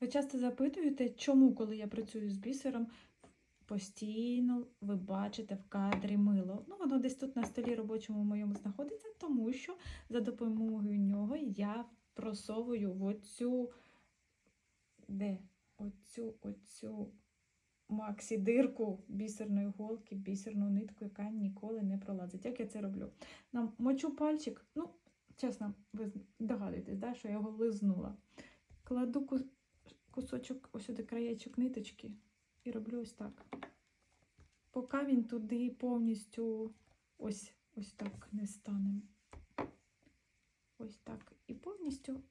Ви часто запитуєте, чому, коли я працюю з бісером, постійно ви бачите в кадрі мило. Ну, воно десь тут на столі робочому моєму знаходиться, тому що за допомогою нього я просовую оцю, де? Оцю, оцю максі дирку бісерної голки, бісерну нитку, яка ніколи не пролазить. Як я це роблю? Нам мочу пальчик, ну, чесно, ви догадуєтесь, да, що я його лизнула. Кладу кусочок, ось сюди краєчок ниточки і роблю ось так. Поки він туди повністю ось, ось так не стане. Ось так. І повністю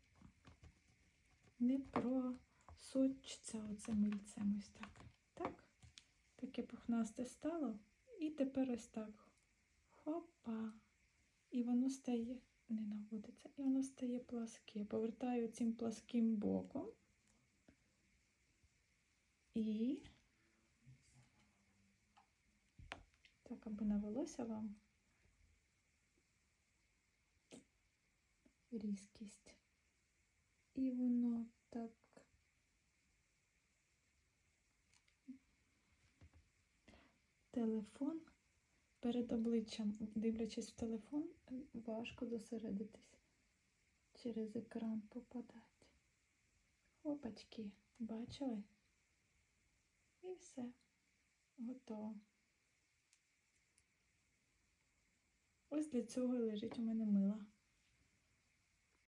не просочиться оце мильцем ось так. Так? Таке пухнасте стало. І тепер ось так. Хопа. І воно стає, не наводиться, і воно стає пласке. Повертаю цим пласким боком. І так, аби навелося вам різкість. І воно так. Телефон перед обличчям, дивлячись в телефон, важко зосередитись. Через екран попадати. Опачки, бачили? І все. Готово. Ось для цього лежить у мене мила.